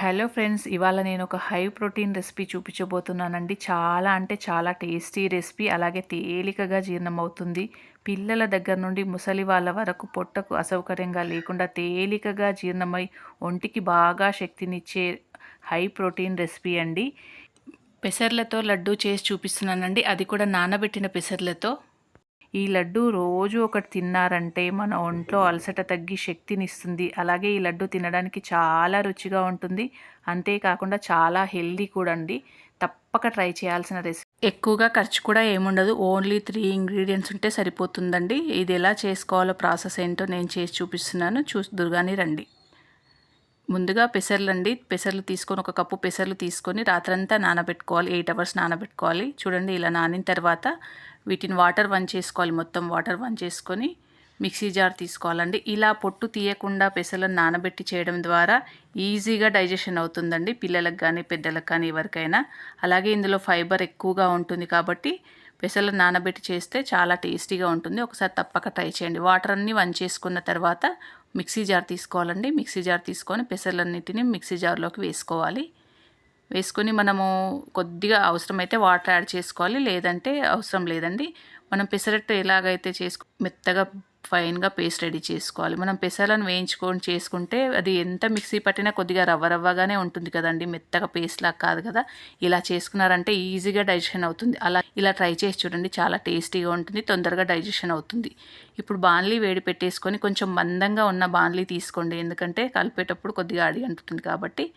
Hello friends ఇవాళ నేను ఒక హై ప్రోటీన్ రెసిపీ చూపించబోతున్నానండి. చాలా అంటే చాలా టేస్టీ రెసిపీ అలాగే తేలికగా జీర్ణమవుతుంది. పిల్లల దగ్గర నుండి ముసలి వాళ్ళ వరకు పొట్టకు అసౌకర్యంగా లేకుండా తేలికగా జీర్ణమై ఒంటికి బాగా శక్తినిచ్చే హై ప్రోటీన్ రెసిపీ అండి. పెసర్లతో లడ్డు చేసి చూపిస్తున్నానండి. అది కూడా నానబెట్టిన పెసర్లతో. ఈ లడ్డు రోజు ఒకటి తిన్నారంటే మన ఒంట్లో అలసట తగ్గి శక్తినిస్తుంది. అలాగే ఈ లడ్డు తినడానికి చాలా రుచిగా ఉంటుంది. అంతేకాకుండా చాలా హెల్దీ కూడా అండి తప్పక ట్రై చేయాల్సిన రెసిపీ. ఎక్కువగా ఖర్చు కూడా ఏముండదు. ఓన్లీ త్రీ ఇంగ్రీడియంట్స్ ఉంటే సరిపోతుందండి. ఇది ఎలా చేసుకోవాలో ప్రాసెస్ ఏంటో నేను చేసి చూపిస్తున్నాను. చూసి దుర్గాని రండి. ముందుగా పెసర్లండి. పెసర్లు తీసుకొని ఒక కప్పు పెసర్లు తీసుకొని రాత్రంతా నానబెట్టుకోవాలి. ఎయిట్ అవర్స్ నానబెట్టుకోవాలి. చూడండి ఇలా నానిన తర్వాత వీటిని వాటర్ వన్ చేసుకోవాలి. మొత్తం వాటర్ వన్ చేసుకొని మిక్సీ జార్ తీసుకోవాలండి. ఇలా పొట్టు తీయకుండా పెసలను నానబెట్టి చేయడం ద్వారా ఈజీగా డైజెషన్ అవుతుందండి. పిల్లలకు కానీ పెద్దలకు కానీ ఎవరికైనా. అలాగే ఇందులో ఫైబర్ ఎక్కువగా ఉంటుంది కాబట్టి పెసలు నానబెట్టి చేస్తే చాలా టేస్టీగా ఉంటుంది. ఒకసారి తప్పక ట్రై చేయండి. వాటర్ అన్నీ వన్ చేసుకున్న తర్వాత మిక్సీ జార్ తీసుకోవాలండి. మిక్సీ జార్ తీసుకొని పెసర్లన్నిటిని మిక్సీ జార్లోకి వేసుకోవాలి. వేసుకొని మనము కొద్దిగా అవసరమైతే వాటర్ యాడ్ చేసుకోవాలి. లేదంటే అవసరం లేదండి. మనం పెసరట్టు ఎలాగైతే చేసుకు మెత్తగా ఫైన్గా పేస్ట్ రెడీ చేసుకోవాలి. మనం పెసలను వేయించుకొని చేసుకుంటే అది ఎంత మిక్సీ పట్టినా కొద్దిగా రవ్వ రవ్వగానే ఉంటుంది కదండి. మెత్తగా పేస్ట్ లాగా కాదు కదా. ఇలా చేసుకున్నారంటే ఈజీగా డైజెషన్ అవుతుంది. అలా ఇలా ట్రై చేసి చూడండి. చాలా టేస్టీగా ఉంటుంది. తొందరగా డైజెషన్ అవుతుంది. ఇప్పుడు బాన్లీ వేడి పెట్టేసుకొని కొంచెం మందంగా ఉన్న బాన్లీ తీసుకోండి. ఎందుకంటే కలిపేటప్పుడు కొద్దిగా అడి కాబట్టి.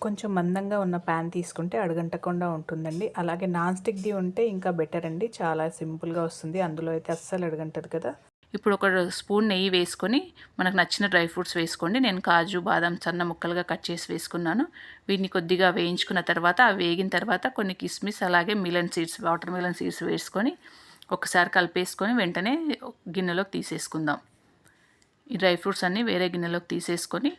కొంచెం మందంగా ఉన్న ప్యాన్ తీసుకుంటే అడగంటకుండా ఉంటుందండి. అలాగే నాన్ స్టిక్ది ఉంటే ఇంకా బెటర్ అండి. చాలా సింపుల్గా వస్తుంది. అందులో అయితే అస్సలు అడగంటది కదా. ఇప్పుడు ఒక స్పూన్ నెయ్యి వేసుకొని మనకు నచ్చిన డ్రై ఫ్రూట్స్ వేసుకోండి. నేను కాజు బాదం సన్న ముక్కలుగా కట్ చేసి వేసుకున్నాను. వీటిని కొద్దిగా వేయించుకున్న తర్వాత అవి వేగిన తర్వాత కొన్ని కిస్మిస్ అలాగే melon seeds water melon seeds వేసుకొని ఒకసారి కలిపేసుకొని వెంటనే గిన్నెలోకి తీసేసుకుందాం. ఈ డ్రై ఫ్రూట్స్ అన్నీ వేరే గిన్నెలోకి తీసేసుకొని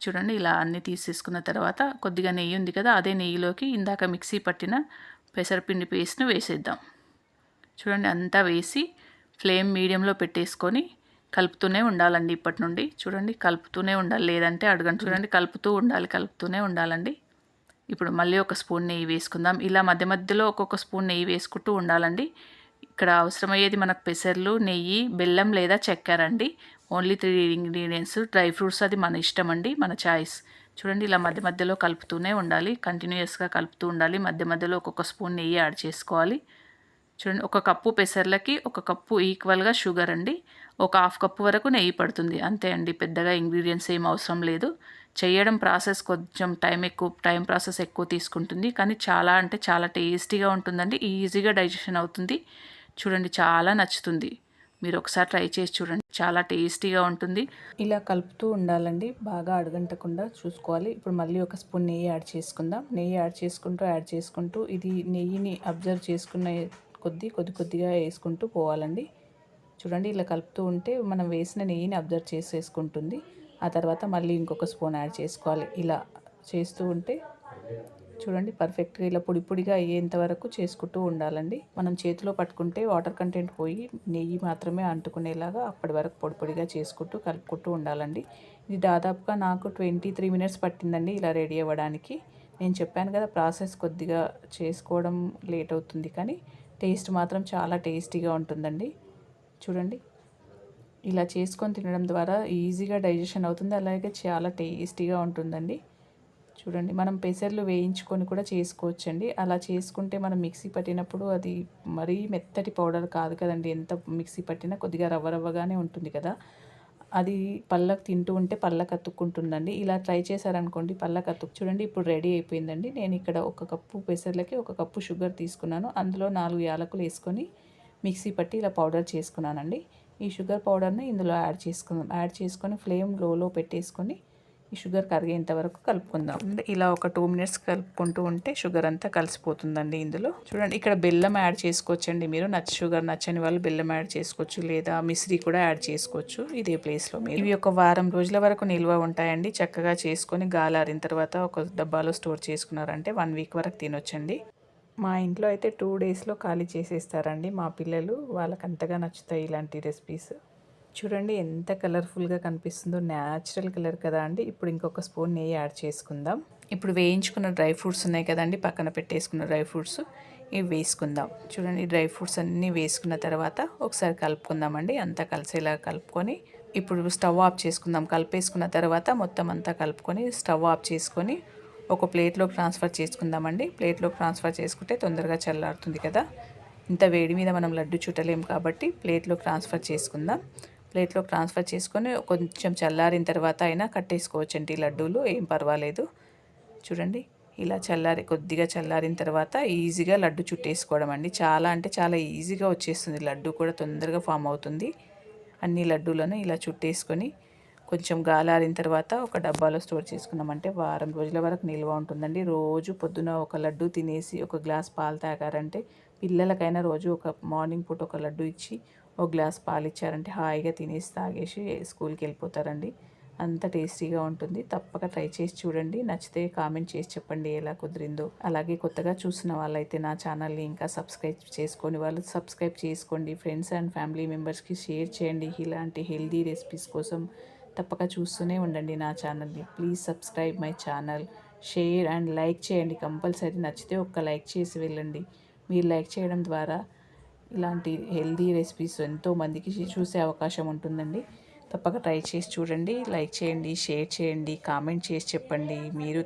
చూడండి ఇలా అన్నీ తీసేసుకున్న తర్వాత కొద్దిగా నెయ్యి ఉంది కదా అదే నెయ్యిలోకి ఇందాక మిక్సీ పట్టిన పెసరపిండి పేస్ట్ను వేసేద్దాం. చూడండి అంతా వేసి ఫ్లేమ్ మీడియంలో పెట్టేసుకొని కలుపుతూనే ఉండాలండి ఇప్పటి నుండి. చూడండి కలుపుతూనే ఉండాలి. లేదంటే అడగండి చూడండి కలుపుతూ ఉండాలి కలుపుతూనే ఉండాలండి. ఇప్పుడు మళ్ళీ ఒక స్పూన్ నెయ్యి వేసుకుందాం. ఇలా మధ్య మధ్యలో ఒక్కొక్క స్పూన్ నెయ్యి వేసుకుంటూ ఉండాలండి. ఇక్కడ అవసరమయ్యేది మనకు పెసర్లు నెయ్యి బెల్లం లేదా చక్కెర అండి. Only three ingredients. Dry fruits అది మన ఇష్టం అండి మన చాయిస్. చూడండి ఇలా మధ్య మధ్యలో కలుపుతూనే ఉండాలి. కంటిన్యూస్గా కలుపుతూ ఉండాలి. మధ్య మధ్యలో ఒక్కొక్క స్పూన్ నెయ్యి యాడ్ చేసుకోవాలి. చూడండి ఒక కప్పు పెసర్లకి ఒక కప్పు ఈక్వల్గా షుగర్ అండి. ఒక హాఫ్ కప్పు వరకు నెయ్యి పడుతుంది. అంతే అండి పెద్దగా ఇంగ్రీడియంట్స్ ఏం అవసరం లేదు. చేయడం ప్రాసెస్ కొంచెం టైం ఎక్కువ టైం ప్రాసెస్ ఎక్కువ తీసుకుంటుంది. కానీ చాలా అంటే చాలా టేస్టీగా ఉంటుందండి ఈజీగా డైజెషన్ అవుతుంది. చూడండి చాలా నచ్చుతుంది. మీరు ఒకసారి ట్రై చేసి చూడండి చాలా టేస్టీగా ఉంటుంది. ఇలా కలుపుతూ ఉండాలండి బాగా అడగంటకుండా చూసుకోవాలి. ఇప్పుడు మళ్ళీ ఒక స్పూన్ నెయ్యి యాడ్ చేసుకుందాం. నెయ్యి యాడ్ చేసుకుంటూ యాడ్ చేసుకుంటూ ఇది నెయ్యిని అబ్జర్వ్ చేసుకున్న కొద్ది కొద్ది కొద్దిగా వేసుకుంటూ పోవాలండి. చూడండి ఇలా కలుపుతూ ఉంటే మనం వేసిన నెయ్యిని అబ్జర్వ్ చేసేసుకుంటుంది ఆ తర్వాత మళ్ళీ ఇంకొక స్పూన్ యాడ్ చేసుకోవాలి. ఇలా చేస్తూ ఉంటే చూడండి పర్ఫెక్ట్గా ఇలా పొడి పొడిగా అయ్యేంత వరకు చేసుకుంటూ ఉండాలండి. మనం చేతిలో పట్టుకుంటే వాటర్ కంటెంట్ పోయి నెయ్యి మాత్రమే అంటుకునేలాగా అప్పటి వరకు పొడి పొడిగా చేసుకుంటూ కలుపుకుంటూ ఉండాలండి. ఇది దాదాపుగా నాకు ట్వంటీ త్రీ మినిట్స్ పట్టిందండి ఇలా రెడీ అవ్వడానికి. నేను చెప్పాను కదా ప్రాసెస్ కొద్దిగా చేసుకోవడం లేట్ అవుతుంది కానీ టేస్ట్ మాత్రం చాలా టేస్టీగా ఉంటుందండి. చూడండి. ఇలా చేసుకొని తినడం ద్వారా ఈజీగా డైజెషన్ అవుతుంది. అలాగే చాలా టేస్టీగా ఉంటుందండి. చూడండి. మనం పెసర్లు వేయించుకొని కూడా చేసుకోవచ్చండి. అలా చేసుకుంటే మనం మిక్సీ పట్టినప్పుడు అది మరీ మెత్తటి పౌడర్ కాదు కదండి. ఎంత మిక్సీ పట్టినా కొద్దిగా రవ్వ రవ్వగానే ఉంటుంది కదా. అది పళ్ళకు తింటూ ఉంటే పళ్ళకు అతుక్కుంటుందండి. ఇలా ట్రై చేశారనుకోండి పళ్ళకు అతుక్కు చూడండి ఇప్పుడు రెడీ అయిపోయిందండి. నేను ఇక్కడ ఒక కప్పు పెసర్లకి ఒక కప్పు షుగర్ తీసుకున్నాను. అందులో నాలుగు యాలకులు వేసుకొని మిక్సీ పట్టి ఇలా పౌడర్ చేసుకున్నానండి. ఈ షుగర్ పౌడర్ని ఇందులో యాడ్ చేసుకుందాం యాడ్ చేసుకొని ఫ్లేమ్ లోలో పెట్టేసుకొని ఈ షుగర్ కరిగేంత వరకు కలుపుకుందాం. ఇలా ఒక టూ మినిట్స్ కలుపుకుంటూ ఉంటే షుగర్ అంతా కలిసిపోతుందండి ఇందులో. చూడండి ఇక్కడ బెల్లం యాడ్ చేసుకోవచ్చండి మీరు. నచ్చ షుగర్ నచ్చని వాళ్ళు బెల్లం యాడ్ చేసుకోవచ్చు లేదా మిశ్రీ కూడా యాడ్ చేసుకోవచ్చు ఇదే ప్లేస్లో మీరు. ఇవి ఒక వారం రోజుల వరకు నిల్వ ఉంటాయండి. చక్కగా చేసుకొని గాలారిన తర్వాత ఒక డబ్బాలో స్టోర్ చేసుకున్నారంటే వన్ వీక్ వరకు తినొచ్చండి. మా ఇంట్లో అయితే టూ డేస్లో ఖాళీ చేసేస్తారండి మా పిల్లలు. వాళ్ళకి అంతగా నచ్చుతాయి ఇలాంటి రెసిపీస్ చూడండి ఎంత కలర్ఫుల్గా కనిపిస్తుందో. న్యాచురల్ కలర్ కదా అండి. ఇప్పుడు ఇంకొక స్పూన్ నెయ్యి యాడ్ చేసుకుందాం. ఇప్పుడు వేయించుకున్న డ్రై ఫ్రూట్స్ ఉన్నాయి కదండి. పక్కన పెట్టేసుకున్న డ్రై ఫ్రూట్స్ ఇవి వేసుకుందాం. చూడండి డ్రై ఫ్రూట్స్ అన్నీ వేసుకున్న తర్వాత ఒకసారి కలుపుకుందామండి. అంతా కలిసేలా కలుపుకొని ఇప్పుడు స్టవ్ ఆఫ్ చేసుకుందాం. కలిపేసుకున్న తర్వాత మొత్తం అంతా కలుపుకొని స్టవ్ ఆఫ్ చేసుకొని ఒక ప్లేట్లో ట్రాన్స్ఫర్ చేసుకుందామండి. ప్లేట్లో ట్రాన్స్ఫర్ చేసుకుంటే తొందరగా చల్లారుతుంది కదా. ఇంత వేడి మీద మనం లడ్డు చుట్టలేం కాబట్టి ప్లేట్లో ట్రాన్స్ఫర్ చేసుకుందాం. ప్లేట్లోకి ట్రాన్స్ఫర్ చేసుకొని కొంచెం చల్లారిన తర్వాత అయినా కట్టేసుకోవచ్చండి లడ్డూలు ఏం పర్వాలేదు. చూడండి ఇలా చల్లారి కొద్దిగా చల్లారిన తర్వాత ఈజీగా లడ్డు చుట్టేసుకోవడం అండి. చాలా అంటే చాలా ఈజీగా వచ్చేస్తుంది. లడ్డు కూడా తొందరగా ఫామ్ అవుతుంది. అన్ని లడ్డూలను ఇలా చుట్టేసుకొని కొంచెం గాలారిన తర్వాత ఒక డబ్బాలో స్టోర్ చేసుకున్నామంటే వారం రోజుల వరకు నిల్వ ఉంటుందండి. రోజు పొద్దున ఒక లడ్డు తినేసి ఒక గ్లాస్ పాలు తాగారంటే పిల్లలకైనా రోజు ఒక మార్నింగ్ పూట ఒక లడ్డు ఇచ్చి ఒక గ్లాస్ పాలు ఇచ్చారంటే హాయిగా తినేసి తాగేసి స్కూల్కి వెళ్ళిపోతారండి. అంత టేస్టీగా ఉంటుంది. తప్పక ట్రై చేసి చూడండి. నచ్చితే కామెంట్ చేసి చెప్పండి ఎలా కుదిరిందో. అలాగే కొత్తగా చూసిన వాళ్ళైతే నా ఛానల్ని ఇంకా సబ్స్క్రైబ్ చేసుకొని వాళ్ళు సబ్స్క్రైబ్ చేసుకోండి. ఫ్రెండ్స్ అండ్ ఫ్యామిలీ మెంబర్స్కి షేర్ చేయండి. ఇలాంటి హెల్దీ రెసిపీస్ కోసం తప్పక చూస్తూనే ఉండండి నా ఛానల్ని. Please subscribe my channel. Share and like చేయండి. కంపల్సరీ నచ్చితే ఒక్క లైక్ చేసి వెళ్ళండి. మీరు లైక్ చేయడం ద్వారా ఇలాంటి హెల్దీ రెసిపీస్ ఎంతో మందికి చూసే అవకాశం ఉంటుందండి. తప్పక ట్రై చేసి చూడండి. లైక్ చేయండి షేర్ చేయండి కామెంట్ చేసి చెప్పండి. మీరు